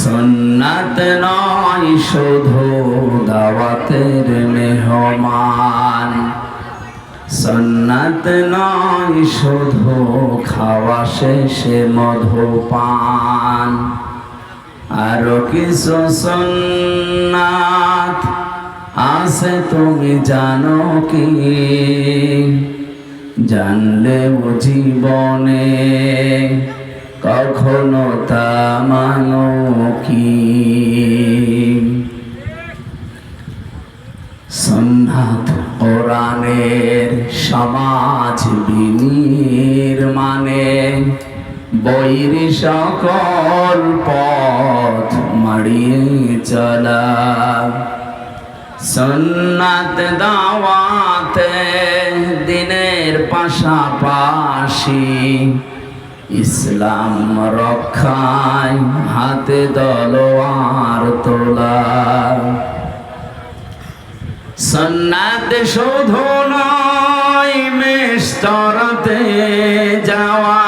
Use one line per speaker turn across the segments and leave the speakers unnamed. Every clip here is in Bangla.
সন্নাত নয়, শুধু দাওয়াতের মেহমান। সন্নাত নয়, শুধু খাওয়া শেষে মধুপান। আরও কিছু সন্নাত আছে, তুমি জানো কি? জানলেও জীবনে কখনো তা মানো কি? সন্ন্যাত কোরআনের সমাজ বিনির মানে বৈর সকল পথ মারিয়ে চলা। সন্ন্যাত দাওয়াতে দিনের পাশাপাশি ইসলাম রক্ষায় হাতে দলোয়ার তোলা। সন্ন্যাত শুধু নয় মেস্তরতে যাওয়া।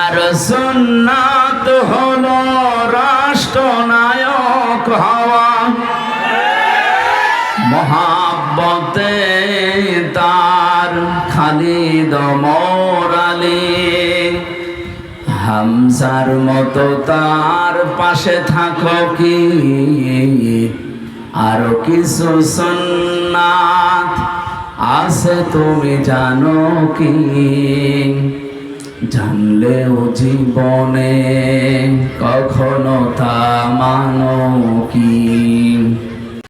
আর সন্ন্যাত হলো রাষ্ট্রনায়ক হওয়া। মহাব্বতে তার খালিদ মোরালি হামসার মতো তার পাশে থাকো কি? আরও কিছু সন্ন্যাত আছে তুমি জানো কি? জানলেও জীবনে কখনো তা মানো